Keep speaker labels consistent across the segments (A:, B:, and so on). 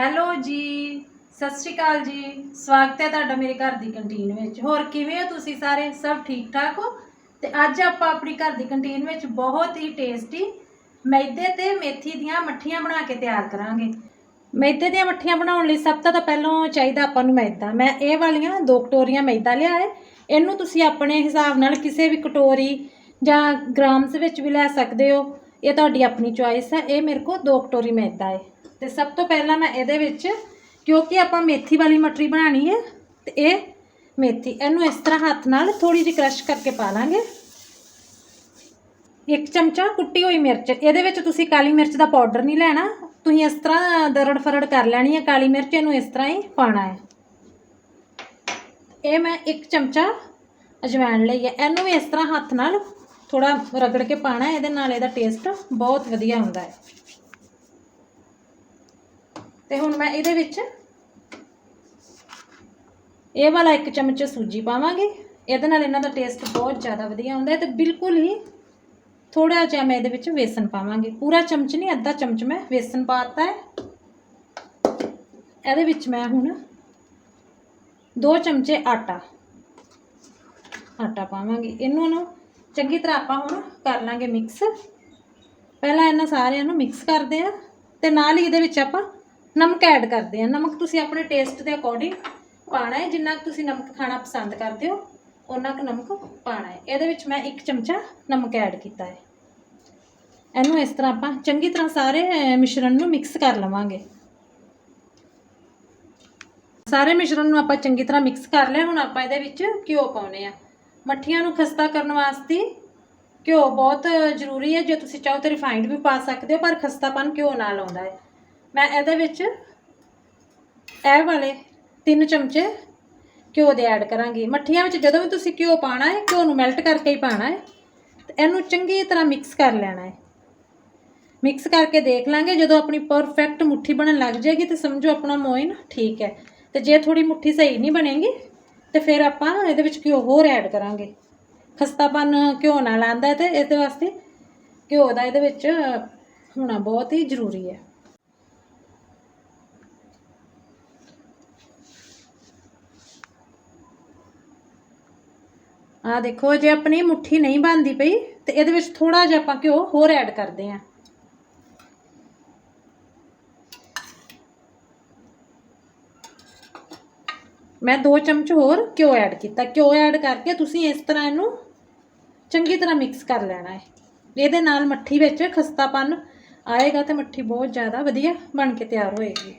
A: Hello ਜੀ, ਸਤਿ ਸ਼੍ਰੀ ਅਕਾਲ ਜੀ। ਸਵਾਗਤ ਹੈ ਤੁਹਾਡਾ ਮੇਰੇ ਘਰ ਦੀ ਕੰਟੀਨ ਵਿੱਚ। ਹੋਰ ਕਿਵੇਂ ਹੋ ਤੁਸੀਂ ਸਾਰੇ? ਸਭ ਠੀਕ ਠਾਕ ਹੋ? ਤੇ ਅੱਜ ਆਪਾਂ ਆਪਣੀ ਘਰ ਦੀ ਕੰਟੀਨ ਵਿੱਚ ਬਹੁਤ ਹੀ ਟੇਸਟੀ ਮੈਦੇ ਤੇ ਮੇਥੀ ਦੀਆਂ ਮੱਠੀਆਂ ਬਣਾ ਕੇ ਤਿਆਰ ਕਰਾਂਗੇ। ਮੈਦੇ ਦੀਆਂ ਮੱਠੀਆਂ ਬਣਾਉਣ ਲਈ ਸਭ ਤੋਂ ਤਾਂ ਪਹਿਲਾਂ ਚਾਹੀਦਾ ਆਪਾਂ ਨੂੰ ਮੈਦਾ। ਮੈਂ ਇਹ ਵਾਲੀਆਂ ਦੋ ਕਟੋਰੀਆਂ ਮੈਦਾ ਲਿਆ ਹੈ। ਇਹਨੂੰ ਤੁਸੀਂ ਆਪਣੇ ਹਿਸਾਬ ਨਾਲ ਕਿਸੇ ਵੀ ਕਟੋਰੀ ਜਾਂ ਗ੍ਰਾਮਸ ਵਿੱਚ ਵੀ ਲੈ ਸਕਦੇ ਹੋ। ਇਹ ਤੁਹਾਡੀ ਆਪਣੀ ਚੁਆਇਸ ਹੈ। ਇਹ ਮੇਰੇ ਕੋਲ ਦੋ ਕਟੋਰੀ ਮੈਦਾ ਹੈ। ਤੇ ਸਭ ਤੋਂ ਪਹਿਲਾਂ ਮੈਂ ਇਹਦੇ ਵਿੱਚ, ਕਿਉਂਕਿ ਆਪਾਂ ਮੇਥੀ ਵਾਲੀ ਮਟਰੀ ਬਣਾਣੀ ਹੈ, ਤੇ ਇਹ ਮੇਥੀ, ਇਹਨੂੰ ਇਸ ਤਰ੍ਹਾਂ ਹੱਥ ਨਾਲ ਥੋੜੀ ਜਿਹੀ ਕ੍ਰਸ਼ ਕਰਕੇ ਪਾ ਲਾਂਗੇ। ਇੱਕ ਚਮਚਾ ਕੁੱਟੀ ਹੋਈ ਮਿਰਚ, ਇਹਦੇ ਵਿੱਚ ਤੁਸੀਂ ਕਾਲੀ ਮਿਰਚ ਦਾ ਪਾਊਡਰ ਨਹੀਂ ਲੈਣਾ, ਤੁਸੀਂ ਇਸ ਤਰ੍ਹਾਂ ਦਰੜ ਫਰੜ ਕਰ ਲੈਣੀ ਹੈ ਕਾਲੀ ਮਿਰਚ, ਇਹਨੂੰ ਇਸ ਤਰ੍ਹਾਂ ਹੀ ਪਾਣਾ ਹੈ। ਇਹ ਮੈਂ ਇੱਕ ਚਮਚਾ ਅਜਵਾਇਣ ਲਈ ਹੈ, ਇਹਨੂੰ ਵੀ ਇਸ ਤਰ੍ਹਾਂ ਹੱਥ ਨਾਲ ਥੋੜਾ ਰਗੜ ਕੇ ਪਾਣਾ ਇਹਦੇ ਨਾਲ ਇਹਦਾ ਟੇਸਟ ਬਹੁਤ ਵਧੀਆ ਹੁੰਦਾ ਹੈ। ਤੇ ਹੁਣ ਮੈਂ ਇਹਦੇ ਵਿੱਚ ਇਹ ਵਾਲਾ ਇੱਕ ਚਮਚ ਸੂਜੀ ਪਾਵਾਂਗੇ। ਇਹਦੇ ਨਾਲ ਇਹਨਾਂ ਦਾ ਟੇਸਟ ਬਹੁਤ ਜ਼ਿਆਦਾ ਵਧੀਆ ਹੁੰਦਾ ਹੈ ਤੇ ਬਿਲਕੁਲ ਹੀ ਥੋੜਾ ਜਿਹਾ ਮੈਂ ਇਹਦੇ ਵਿੱਚ ਵੇਸਣ ਪਾਵਾਂਗੇ। ਪੂਰਾ ਚਮਚ ਨਹੀਂ, ਅੱਧਾ ਚਮਚ ਮੈਂ ਵੇਸਣ ਪਾਤਾ ਹੈ। ਇਹਦੇ ਵਿੱਚ ਮੈਂ ਹੁਣ ਦੋ ਚਮਚੇ ਆਟਾ ਆਟਾ ਪਾਵਾਂਗੇ। ਇਹਨੂੰ ਨੂੰ ਚੰਗੀ ਤਰ੍ਹਾਂ ਆਪਾਂ ਹੁਣ ਕਰ ਲਾਂਗੇ ਮਿਕਸ ਪਹਿਲਾਂ ਇਹਨਾਂ ਸਾਰਿਆਂ ਨੂੰ ਮਿਕਸ ਕਰਦੇ ਆ ਤੇ ਨਾਲ ਹੀ ਇਹਦੇ ਵਿੱਚ ਆਪਾਂ ਨਮਕ ਐਡ ਕਰਦੇ ਆ। ਨਮਕ ਤੁਸੀਂ ਆਪਣੇ ਟੇਸਟ ਦੇ ਅਕੋਰਡਿੰਗ ਪਾਣਾ ਹੈ। ਜਿੰਨਾ ਕੁ ਤੁਸੀਂ ਨਮਕ ਖਾਣਾ ਪਸੰਦ ਕਰਦੇ ਹੋ ਉਹਨਾਂ ਕੁ ਨਮਕ ਪਾਣਾ ਹੈ। ਇਹਦੇ ਵਿੱਚ ਮੈਂ ਇੱਕ ਚਮਚਾ ਨਮਕ ਐਡ ਕੀਤਾ ਹੈ। ਇਹਨੂੰ ਇਸ ਤਰ੍ਹਾਂ ਆਪਾਂ ਚੰਗੀ ਤਰ੍ਹਾਂ ਸਾਰੇ ਮਿਸ਼ਰਣ ਨੂੰ ਮਿਕਸ ਕਰ ਲਵਾਂਗੇ। ਸਾਰੇ ਮਿਸ਼ਰਣ ਨੂੰ ਆਪਾਂ ਚੰਗੀ ਤਰ੍ਹਾਂ ਮਿਕਸ ਕਰ ਲਿਆ। ਹੁਣ ਆਪਾਂ ਇਹਦੇ ਵਿੱਚ ਘਿਓ ਪਾਉਨੇ ਆ। ਮੱਠੀਆਂ ਨੂੰ ਖਸਤਾ ਕਰਨ ਵਾਸਤੇ ਘਿਓ ਬਹੁਤ ਜ਼ਰੂਰੀ ਹੈ। ਜੇ ਤੁਸੀਂ ਚਾਹੋ ਤਾਂ ਰਿਫਾਈਨਡ ਵੀ ਪਾ ਸਕਦੇ ਹੋ, ਪਰ ਖਸਤਾਪਨ ਘਿਓ ਨਾਲ ਆਉਂਦਾ ਹੈ। ਮੈਂ ਇਹਦੇ ਵਿੱਚ ਇਹ ਵਾਲੇ 3 ਚਮਚੇ ਘਿਓ ਦੇ ਐਡ ਕਰਾਂਗੀ। ਮੱਠੀਆਂ ਵਿੱਚ ਜਦੋਂ ਵੀ ਤੁਸੀਂ ਘਿਓ ਪਾਣਾ ਹੈ, ਘਿਓ ਨੂੰ ਮੈਲਟ ਕਰਕੇ ਹੀ ਪਾਣਾ ਹੈ, ਤੇ ਇਹਨੂੰ ਚੰਗੀ ਤਰ੍ਹਾਂ ਮਿਕਸ ਕਰ ਲੈਣਾ ਹੈ। ਮਿਕਸ ਕਰਕੇ ਦੇਖ ਲਾਂਗੇ, ਜਦੋਂ ਆਪਣੀ ਪਰਫੈਕਟ ਮੁੱਠੀ ਬਣਨ ਲੱਗ ਜਾਏਗੀ ਤੇ ਸਮਝੋ ਆਪਣਾ ਮੋਇਨ ਠੀਕ ਹੈ। ਤੇ ਜੇ ਥੋੜੀ ਮੁੱਠੀ ਸਹੀ ਨਹੀਂ ਬਣੇਗੀ, ਤੇ ਫਿਰ ਆਪਾਂ ਇਹਦੇ ਵਿੱਚ ਘਿਓ ਹੋਰ ਐਡ ਕਰਾਂਗੇ। ਖਸਤਾਪਨ ਘਿਓ ਨਾਲ ਆਂਦਾ ਹੈ ਤੇ ਇਹਦੇ ਵਾਸਤੇ ਘਿਓ ਦਾ ਇਹਦੇ ਵਿੱਚ ਹੋਣਾ ਬਹੁਤ ਹੀ ਜ਼ਰੂਰੀ ਹੈ। ਆ ਦੇਖੋ, ਜੇ ਆਪਣੀ ਮੁੱਠੀ ਨਹੀਂ ਬਣਦੀ ਪਈ, ਤੇ ਇਹਦੇ ਵਿੱਚ ਥੋੜਾ ਜਿਹਾ ਆਪਾਂ ਘਿਓ ਹੋਰ ਐਡ ਕਰਦੇ ਆਂ ਮੈਂ 2 ਚਮਚ ਹੋਰ ਘਿਓ ਐਡ ਕੀਤਾ। ਘਿਓ ਐਡ ਕਰਕੇ ਤੁਸੀਂ ਇਸ ਤਰ੍ਹਾਂ ਇਹਨੂੰ ਚੰਗੀ ਤਰ੍ਹਾਂ ਮਿਕਸ ਕਰ ਲੈਣਾ ਹੈ। ਇਹਦੇ ਨਾਲ ਮੱਠੀ ਵਿੱਚ ਖਸਤਾਪਨ ਆਏਗਾ ਤੇ ਮੱਠੀ ਬਹੁਤ ਜ਼ਿਆਦਾ ਵਧੀਆ ਬਣ ਕੇ ਤਿਆਰ ਹੋਏਗੀ।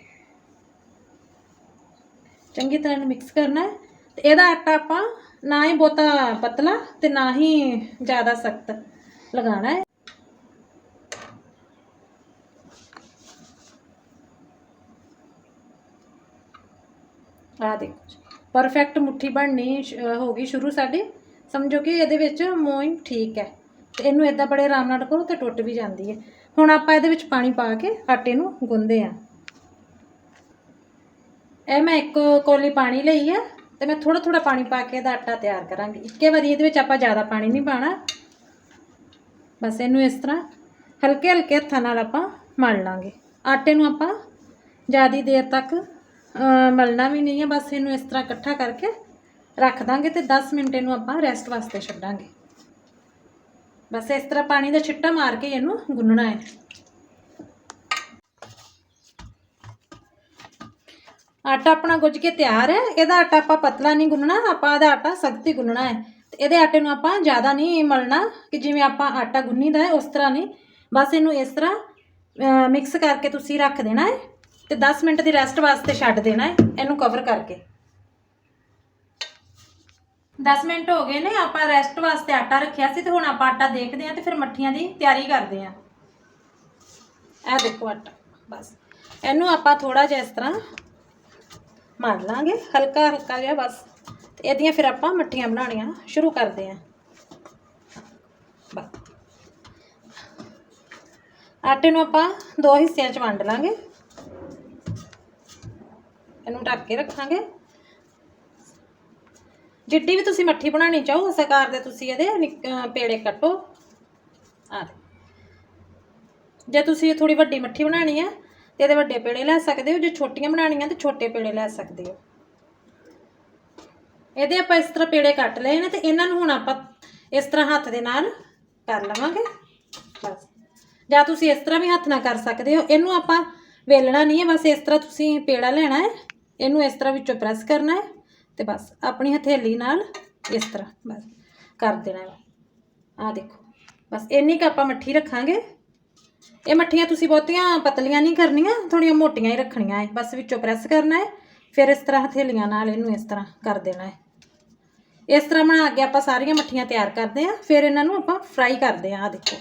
A: ਚੰਗੀ ਤਰ੍ਹਾਂ ਇਹਨੂੰ ਮਿਕਸ ਕਰਨਾ ਹੈ। ਤੇ ਇਹਦਾ ਆਟਾ ਆਪਾਂ ਨਾ ਹੀ ਬਹੁਤਾ ਪਤਲਾ ਤੇ ਨਾ ਹੀ ਜ਼ਿਆਦਾ ਸਖਤ ਲਗਾਉਣਾ ਹੈ। ਆ ਦੇਖੋ ਪਰਫੈਕਟ ਮੁੱਠੀ ਬਣਨੀ ਹੋ ਗਈ ਸ਼ੁਰੂ ਸਾਡੀ। ਸਮਝੋ ਕਿ ਇਹਦੇ ਵਿੱਚ ਮੋਇਨ ਠੀਕ ਹੈ। ਤੇ ਇਹਨੂੰ ਇਦਾਂ ਬੜੇ ਆਰਾਮ ਨਾਲ ਕਰੋ ਤੇ ਟੁੱਟ ਵੀ ਜਾਂਦੀ ਹੈ। ਹੁਣ ਆਪਾਂ ਇਹਦੇ ਵਿੱਚ ਪਾਣੀ ਪਾ ਕੇ ਆਟੇ ਨੂੰ ਗੁੰਦੇ ਆ ਇਹ ਮੈਂ ਇੱਕ ਕੋਲੀ ਪਾਣੀ ਲਈ ਆ। ਤੇ ਮੈਂ ਥੋੜਾ ਥੋੜਾ ਪਾਣੀ ਪਾ ਕੇ ਇਹਦਾ ਆਟਾ ਤਿਆਰ ਕਰਾਂਗੀ। ਇੱਕੇ ਵਾਰੀ ਇਹਦੇ ਵਿੱਚ ਆਪਾਂ ਜ਼ਿਆਦਾ ਪਾਣੀ ਨਹੀਂ ਪਾਣਾ ਬਸ ਇਹਨੂੰ ਇਸ ਤਰ੍ਹਾਂ ਹਲਕੇ ਹਲਕੇ ਹੱਥਾਂ ਨਾਲ ਆਪਾਂ ਮਲ ਲਾਂਗੇ। ਆਟੇ ਨੂੰ ਆਪਾਂ ਜ਼ਿਆਦੀ ਦੇਰ ਤੱਕ ਮਲਣਾ ਵੀ ਨਹੀਂ ਹੈ। ਬਸ ਇਹਨੂੰ ਇਸ ਤਰ੍ਹਾਂ ਇਕੱਠਾ ਕਰਕੇ ਰੱਖ ਦਾਂਗੇ ਤੇ 10 ਮਿੰਟ ਇਹਨੂੰ ਆਪਾਂ ਰੈਸਟ ਵਾਸਤੇ ਛੱਡਾਂਗੇ। ਬਸ ਇਸ ਤਰ੍ਹਾਂ ਪਾਣੀ ਦਾ ਛਿੱਟਾ ਮਾਰ ਕੇ ਇਹਨੂੰ ਗੁੰਨਣਾ ਹੈ। ਆਟਾ ਆਪਣਾ ਗੁੱਝ ਕੇ ਤਿਆਰ ਹੈ, ਇਹਦਾ ਆਟਾ ਆਪਾਂ ਪਤਲਾ ਨਹੀਂ ਗੁੰਨਣਾ, ਆਪਾਂ ਇਹਦਾ ਆਟਾ ਸਖਤ ਹੀ ਗੁੰਨਣਾ ਹੈ। ਤੇ ਇਹਦੇ ਆਟੇ ਨੂੰ ਆਪਾਂ ਜ਼ਿਆਦਾ ਨਹੀਂ ਮਲਣਾ ਕਿ ਜਿਵੇਂ ਆਪਾਂ ਆਟਾ ਗੁੰਨੀਦਾ ਹੈ, ਉਸ ਤਰ੍ਹਾਂ ਨਹੀਂ। ਬਸ ਇਹਨੂੰ ਇਸ ਤਰ੍ਹਾਂ ਮਿਕਸ ਕਰਕੇ ਤੁਸੀਂ ਰੱਖ ਦੇਣਾ ਹੈ ਤੇ 10 ਮਿੰਟ ਦੀ ਰੈਸਟ ਵਾਸਤੇ ਛੱਡ ਦੇਣਾ ਹੈ, ਇਹਨੂੰ ਕਵਰ ਕਰਕੇ। 10 ਮਿੰਟ ਹੋ ਗਏ ਨੇ, ਆਪਾਂ ਰੈਸਟ ਵਾਸਤੇ ਆਟਾ ਰੱਖਿਆ ਸੀ ਤੇ ਹੁਣ ਆਪਾਂ ਆਟਾ ਦੇਖਦੇ ਹਾਂ ਤੇ ਫਿਰ ਮੱਠੀਆਂ ਦੀ ਤਿਆਰੀ ਕਰਦੇ ਹਾਂ। ਇਹ ਦੇਖੋ ਆਟਾ, ਬਸ। ਇਹਨੂੰ ਆਪਾਂ ਥੋੜਾ ਜਿਹਾ ਇਸ ਤਰ੍ਹਾਂ ਮਾਰ ਲਾਂਗੇ, ਹਲਕਾ ਹਲਕਾ ਜਿਹਾ ਬਸ। ਤੇ ਇਹਦੀਆਂ ਫਿਰ ਆਪਾਂ ਮੱਠੀਆਂ ਬਣਾਉਣੀਆਂ, ਸ਼ੁਰੂ ਕਰਦੇ ਹਾਂ। ਬਸ। ਆਟੇ ਨੂੰ ਆਪਾਂ ਦੋ ਹਿੱਸਿਆਂ 'ਚ ਵੰਡ ਲਾਂਗੇ। ਇਹਨੂੰ ਢੱਕ ਕੇ ਰੱਖਾਂਗੇ। ਜਿੱਡੀ ਵੀ ਤੁਸੀਂ ਮੱਠੀ ਬਣਾਉਣੀ ਚਾਹੋ ਉਸ ਆਕਾਰ ਦੇ ਤੁਸੀਂ ਇਹਦੇ ਨਿੱਕ- ਪੇੜੇ ਕੱਟੋ। ਆ ਜੇ ਤੁਸੀਂ ਥੋੜੀ ਵੱਡੀ ਮੱਠੀ ਬਣਾਉਣੀ ਹੈ ਤੇ ਇਹਦੇ ਵੱਡੇ ਪੇੜੇ ਲੈ ਸਕਦੇ ਹੋ? ਜੇ ਛੋਟੀਆਂ ਬਣਾਉਣੀਆਂ ਤੇ ਛੋਟੇ ਪੇੜੇ ਲੈ ਸਕਦੇ ਹੋ। ਇਹਦੇ ਆਪਾਂ ਇਸ ਤਰ੍ਹਾਂ ਪੇੜੇ ਕੱਟ ਲਏ ਨੇ ਤੇ ਇਹਨਾਂ ਨੂੰ ਹੁਣ ਆਪਾਂ ਇਸ ਤਰ੍ਹਾਂ ਹੱਥ ਦੇ ਨਾਲ ਕਰ ਲਵਾਂਗੇ। ਬਸ। ਜਾਂ ਤੁਸੀਂ ਇਸ ਤਰ੍ਹਾਂ ਵੀ ਹੱਥ ਨਾਲ ਕਰ ਸਕਦੇ ਹੋ। ਇਹਨੂੰ ਆਪਾਂ ਵੇਲਣਾ ਨਹੀਂ ਹੈ। ਬਸ ਇਸ ਤਰ੍ਹਾਂ ਤੁਸੀਂ ਪੇੜਾ ਲੈਣਾ ਹੈ। ਇਹਨੂੰ ਇਸ ਤਰ੍ਹਾਂ ਵਿੱਚੋਂ ਪ੍ਰੈਸ ਕਰਨਾ ਹੈ ਤੇ ਬਸ। ਆਪਣੀ ਹਥੇਲੀ ਨਾਲ ਇਸ ਤਰ੍ਹਾਂ ਬਸ ਕਰ ਦੇਣਾ ਹੈ। ਆਹ ਦੇਖੋ। ਬਸ ਇੰਨੀ ਕੁ ਆਪਾਂ ਮੱਠੀ ਰੱਖਾਂਗੇ। ਇਹ ਮੱਠੀਆਂ ਤੁਸੀਂ ਬਹੁਤੀਆਂ ਪਤਲੀਆਂ ਨਹੀਂ ਕਰਨੀਆਂ ਥੋੜੀਆਂ ਮੋਟੀਆਂ ਹੀ ਰੱਖਣੀਆਂ ਹੈ ਬਸ ਵਿੱਚੋਂ ਪ੍ਰੈਸ ਕਰਨਾ ਹੈ, ਫਿਰ ਇਸ ਤਰ੍ਹਾਂ ਹਥੇਲੀਆਂ ਨਾਲ ਇਹਨੂੰ ਇਸ ਤਰ੍ਹਾਂ ਕਰ ਦੇਣਾ ਹੈ। ਇਸ ਤਰ੍ਹਾਂ ਬਣਾ ਕੇ ਆਪਾਂ ਸਾਰੀਆਂ ਮੱਠੀਆਂ ਤਿਆਰ ਕਰਦੇ ਹਾਂ, ਫਿਰ ਇਹਨਾਂ ਨੂੰ ਆਪਾਂ ਫਰਾਈ ਕਰਦੇ ਹਾਂ ਆ ਦੇਖੋ।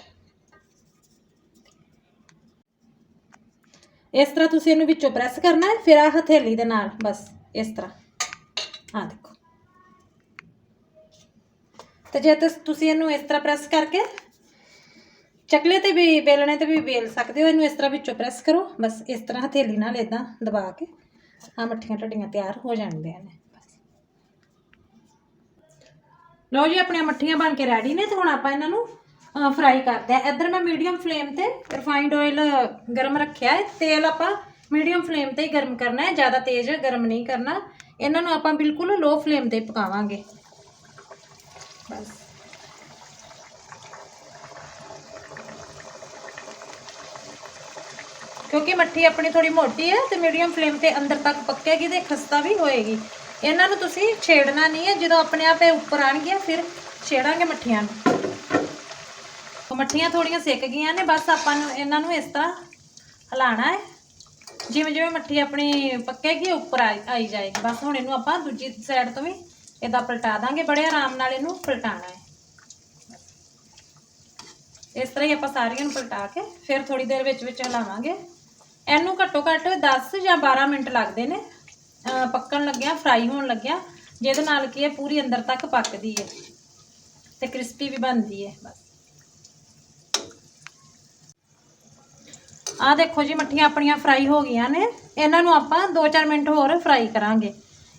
A: ਇਸ ਤਰ੍ਹਾਂ ਤੁਸੀਂ ਇਹਨੂੰ ਵਿੱਚੋਂ ਪ੍ਰੈਸ ਕਰਨਾ ਹੈ, ਫਿਰ ਆ ਹਥੇਲੀ ਦੇ ਨਾਲ, ਬਸ ਇਸ ਤਰ੍ਹਾਂ। ਆ ਦੇਖੋ। ਤੇ ਜੇ ਤੁਸੀਂ ਇਹਨੂੰ ਇਸ ਤਰ੍ਹਾਂ ਪ੍ਰੈਸ ਕਰਕੇ ਚਕਲੇ ਤੇ ਵੀ ਵੇਲਣੇ ਤੇ ਵੀ ਵੇਲ ਸਕਦੇ ਹੋ। ਇਹਨੂੰ ਇਸ ਤਰ੍ਹਾਂ ਵਿੱਚੋਂ ਪ੍ਰੈਸ ਕਰੋ। ਬਸ ਇਸ ਤਰ੍ਹਾਂ ਹਥੇਲੀ ਨਾਲ ਇਦਾਂ ਦਬਾ ਕੇ ਆ ਮੱਠੀਆਂ ਟੱਡੀਆਂ ਤਿਆਰ ਹੋ ਜਾਂਦੀਆਂ ਨੇ। ਬਸ। ਲਓ ਜੀ, ਆਪਣੀਆਂ ਮੱਠੀਆਂ ਬਣ ਕੇ ਰੈਡੀ ਨੇ ਤੇ ਹੁਣ ਆਪਾਂ ਇਹਨਾਂ ਨੂੰ ਫਰਾਈ ਕਰਦੇ ਆ ਇੱਧਰ ਮੈਂ ਮੀਡੀਅਮ ਫਲੇਮ ਤੇ ਰਿਫਾਈਨਡ ਆਇਲ ਗਰਮ ਰੱਖਿਆ ਹੈ। ਤੇਲ ਆਪਾਂ ਮੀਡੀਅਮ ਫਲੇਮ ਤੇ ਹੀ ਗਰਮ ਕਰਨਾ ਹੈ। ਜ਼ਿਆਦਾ ਤੇਜ਼ ਗਰਮ ਨਹੀਂ ਕਰਨਾ। ਇਹਨਾਂ ਨੂੰ ਆਪਾਂ ਬਿਲਕੁਲ ਲੋ ਫਲੇਮ ਤੇ ਪਕਾਵਾਂਗੇ। ਬਸ। ਕਿਉਂਕਿ ਮੱਠੀ ਆਪਣੀ ਥੋੜੀ ਮੋਟੀ ਹੈ ਤੇ ਮੀਡੀਅਮ ਫਲੇਮ ਤੇ ਅੰਦਰ ਤੱਕ ਪੱਕੇਗੀ ਤੇ ਖਸਤਾ ਵੀ ਹੋਏਗੀ। ਇਹਨਾਂ ਨੂੰ ਤੁਸੀਂ ਛੇੜਨਾ ਨਹੀਂ ਹੈ, ਜਦੋਂ ਆਪਣੇ ਆਪ ਇਹ ਉੱਪਰ ਆਣਗੀਆਂ ਫਿਰ ਛੇੜਾਂਗੇ ਮੱਠੀਆਂ ਨੂੰ। ਮੱਠੀਆਂ ਥੋੜੀਆਂ ਸਿੱਕ ਗਈਆਂ ਨੇ, ਬਸ ਆਪਾਂ ਨੂੰ ਇਹਨਾਂ ਨੂੰ ਇਸ ਤਰ੍ਹਾਂ ਹਿਲਾਣਾ ਹੈ। ਜਿਵੇਂ ਜਿਵੇਂ ਮੱਠੀ ਆਪਣੀ ਪੱਕੇਗੀ ਉੱਪਰ ਆਈ ਆਈ ਜਾਏਗੀ। ਬਸ ਹੁਣ ਇਹਨੂੰ ਆਪਾਂ ਦੂਜੀ ਸਾਈਡ ਤੋਂ ਵੀ ਇਹਦਾ ਪਲਟਾ ਦਾਂਗੇ। ਬੜੇ ਆਰਾਮ ਨਾਲ ਇਹਨੂੰ ਪਲਟਾਣਾ ਹੈ। ਇਸ ਤਰ੍ਹਾਂ ਹੀ ਆਪਾਂ ਸਾਰੀਆਂ ਨੂੰ ਪਲਟਾ ਕੇ ਫਿਰ ਥੋੜੀ ਦੇਰ ਵਿੱਚ ਵਿੱਚ ਹਿਲਾਵਾਂਗੇ। ਇਹਨੂੰ ਘੱਟੋ ਘੱਟ 10 ਜਾਂ 12 ਮਿੰਟ ਲੱਗਦੇ ਨੇ। ਪੱਕਣ ਲੱਗਿਆ ਫਰਾਈ ਹੋਣ ਲੱਗਿਆ। ਜਿਹਦੇ ਨਾਲ ਕੀ ਹੈ, ਪੂਰੀ ਅੰਦਰ ਤੱਕ ਪੱਕਦੀ ਹੈ ਤੇ ਕ੍ਰਿਸਪੀ ਵੀ ਬਣਦੀ ਹੈ, ਬਸ। ਆਹ ਦੇਖੋ ਜੀ, ਮੱਠੀਆਂ ਆਪਣੀਆਂ ਫਰਾਈ ਹੋ ਗਈਆਂ ਨੇ। ਇਹਨਾਂ ਨੂੰ ਆਪਾਂ 2-4 ਮਿੰਟ ਹੋਰ ਫਰਾਈ ਕਰਾਂਗੇ।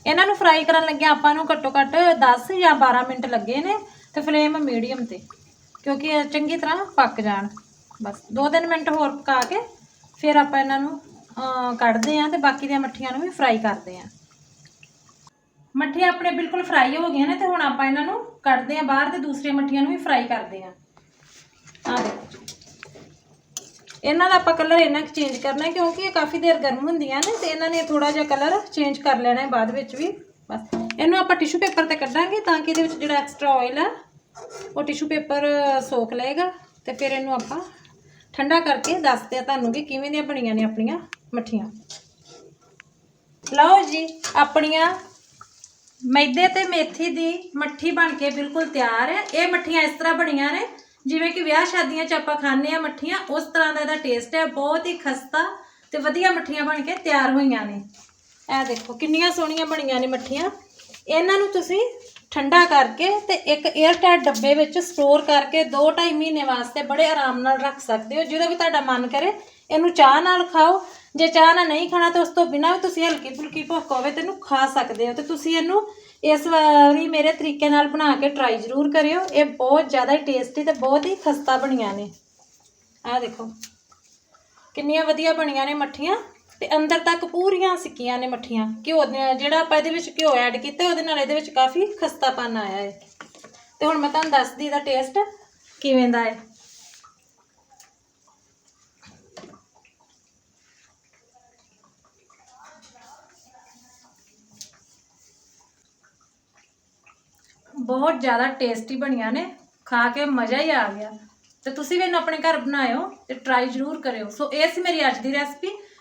A: ਇਹਨਾਂ ਨੂੰ ਫਰਾਈ ਕਰਨ ਲੱਗਿਆ ਆਪਾਂ ਨੂੰ ਘੱਟੋ ਘੱਟ 10 ਜਾਂ 12 ਮਿੰਟ ਲੱਗੇ ਨੇ ਤੇ ਫਲੇਮ ਮੀਡੀਅਮ ਤੇ, ਕਿਉਂਕਿ ਇਹ ਚੰਗੀ ਤਰ੍ਹਾਂ ਪੱਕ ਜਾਣ। ਬਸ 2-3 ਮਿੰਟ ਹੋਰ ਪਕਾ ਕੇ ਫਿਰ ਆਪਾਂ ਇਹਨਾਂ ਨੂੰ ਕੱਢਦੇ ਆਂ ਤੇ ਬਾਕੀ ਦੀਆਂ ਮੱਠੀਆਂ ਨੂੰ ਵੀ ਫਰਾਈ ਕਰਦੇ ਆਂ ਮੱਠੀਆਂ ਆਪਣੇ ਬਿਲਕੁਲ ਫਰਾਈ ਹੋ ਗਈਆਂ ਨੇ ਤੇ ਹੁਣ ਆਪਾਂ ਇਹਨਾਂ ਨੂੰ ਕੱਢਦੇ ਆਂ ਬਾਹਰ ਤੇ ਦੂਸਰੀਆਂ ਮੱਠੀਆਂ ਨੂੰ ਵੀ ਫਰਾਈ ਕਰਦੇ ਆਂ ਆਹ ਦੇਖੋ ਇਹਨਾਂ ਦਾ ਆਪਾਂ ਕਲਰ ਇਹਨਾਂ ਚੇਂਜ ਕਰਨਾ ਹੈ ਕਿਉਂਕਿ ਇਹ ਕਾਫੀ ਦੇਰ ਗਰਮ ਹੁੰਦੀਆਂ ਨੇ ਤੇ ਇਹਨਾਂ ਨੇ ਥੋੜਾ ਜਿਹਾ ਕਲਰ ਚੇਂਜ ਕਰ ਲੈਣਾ ਹੈ ਬਾਅਦ ਵਿੱਚ ਵੀ। ਬਸ, ਇਹਨੂੰ ਆਪਾਂ ਟਿਸ਼ੂ ਪੇਪਰ ਤੇ ਕੱਢਾਂਗੇ ਤਾਂ ਕਿ ਇਹਦੇ ਵਿੱਚ ਜਿਹੜਾ ਐਕਸਟਰਾ ਆਇਲ ਹੈ ਉਹ ਟਿਸ਼ੂ ਪੇਪਰ ਸੋਖ ਲਏਗਾ ਤੇ ਫਿਰ ਇਹਨੂੰ ਆਪਾਂ ਠੰਡਾ ਕਰਕੇ ਦੱਸਦੇ ਆ ਤੁਹਾਨੂੰ ਕਿ ਕਿਵੇਂ ਦੀਆਂ ਬਣੀਆਂ ਨੇ ਆਪਣੀਆਂ ਮੱਠੀਆਂ। ਲਓ ਜੀ, ਆਪਣੀਆਂ ਮੈਦੇ ਤੇ ਮੇਥੀ ਦੀ ਮੱਠੀ ਬਣ ਕੇ ਬਿਲਕੁਲ ਤਿਆਰ ਹੈ। ਇਹ ਮੱਠੀਆਂ ਇਸ ਤਰ੍ਹਾਂ ਬਣੀਆਂ ਨੇ, ਜਿਵੇਂ ਕਿ ਵਿਆਹ ਸ਼ਾਦੀਆਂ 'ਚ ਆਪਾਂ ਖਾਂਦੇ ਆ ਮੱਠੀਆਂ, ਉਸ ਤਰ੍ਹਾਂ ਦਾ ਇਹਦਾ ਟੇਸਟ ਹੈ, ਬਹੁਤ ਹੀ ਖਸਤਾ ਤੇ ਵਧੀਆ ਮੱਠੀਆਂ ਬਣ ਕੇ ਤਿਆਰ ਹੋਈਆਂ ਨੇ। ਇਹ ਦੇਖੋ, ਕਿੰਨੀਆਂ ਸੋਹਣੀਆਂ ਬਣੀਆਂ ਨੇ ਮੱਠੀਆਂ। ਇਹਨਾਂ ਨੂੰ ਤੁਸੀਂ ਠੰਡਾ ਕਰਕੇ ਤੇ ਇੱਕ 에ਅਰਟਾਈਟ ਡੱਬੇ ਵਿੱਚ ਸਟੋਰ ਕਰਕੇ 2-2.5 ਮਹੀਨੇ ਵਾਸਤੇ ਬੜੇ ਆਰਾਮ ਨਾਲ ਰੱਖ ਸਕਦੇ ਹੋ। ਜਦੋਂ ਵੀ ਤੁਹਾਡਾ ਮਨ ਕਰੇ, ਇਹਨੂੰ ਚਾਹ ਨਾਲ ਖਾਓ। ਜੇ ਚਾਹ ਨਾਲ ਨਹੀਂ ਖਾਣਾ ਤਾਂ ਉਸ ਤੋਂ ਬਿਨਾਂ ਵੀ ਤੁਸੀਂ ਹਲਕੀ ਫੁਲਕੀ ਭੁੱਖ ਹੋਵੇ ਤੇ ਇਹਨੂੰ ਖਾ ਸਕਦੇ ਹੋ। ਤੇ ਤੁਸੀਂ ਇਹਨੂੰ ਇਸ ਵਾਰੀ ਮੇਰੇ ਤਰੀਕੇ ਨਾਲ ਬਣਾ ਕੇ ਟਰਾਈ ਜ਼ਰੂਰ ਕਰਿਓ। ਇਹ ਬਹੁਤ ਜ਼ਿਆਦਾ ਹੀ ਟੇਸਟੀ ਤੇ ਬਹੁਤ ਹੀ ਖਸਤਾ ਬਣੀਆਂ ਨੇ। ਆਹ ਦੇਖੋ, ਕਿੰਨੀਆਂ ਵਧੀਆ ਬਣੀਆਂ ਨੇ ਮੱਠੀਆਂ। ਤੇ ਅੰਦਰ ਤੱਕ ਪੂਰੀਆਂ ਸਿੱਕੀਆਂ ਨੇ ਮੱਠੀਆਂ। ਘਿਓ ਦੀਆਂ- ਜਿਹੜਾ ਆਪਾਂ ਇਹਦੇ ਵਿੱਚ ਘਿਓ ਐਡ ਕੀਤਾ, ਉਹਦੇ ਨਾਲ ਇਹਦੇ ਵਿੱਚ ਕਾਫੀ ਖਸਤਾਪਨ ਆਇਆ ਹੈ। ਤੇ ਹੁਣ ਮੈਂ ਤੁਹਾਨੂੰ ਦੱਸਦੀ ਇਹਦਾ ਟੇਸਟ ਕਿਵੇਂ ਦਾ ਹੈ। ਬਹੁਤ ਜ਼ਿਆਦਾ ਟੇਸਟੀ ਬਣੀਆਂ ਨੇ, ਖਾ ਕੇ ਮਜ਼ਾ ਹੀ ਆ ਗਿਆ। ਤੇ ਤੁਸੀਂ ਵੀ ਇਹਨੂੰ ਆਪਣੇ ਘਰ ਬਣਾਇਓ ਤੇ ਟਰਾਈ ਜ਼ਰੂਰ ਕਰਿਓ। ਸੋ ਇਹ ਸੀ ਮੇਰੀ ਅੱਜ ਦੀ ਰੈਸਪੀ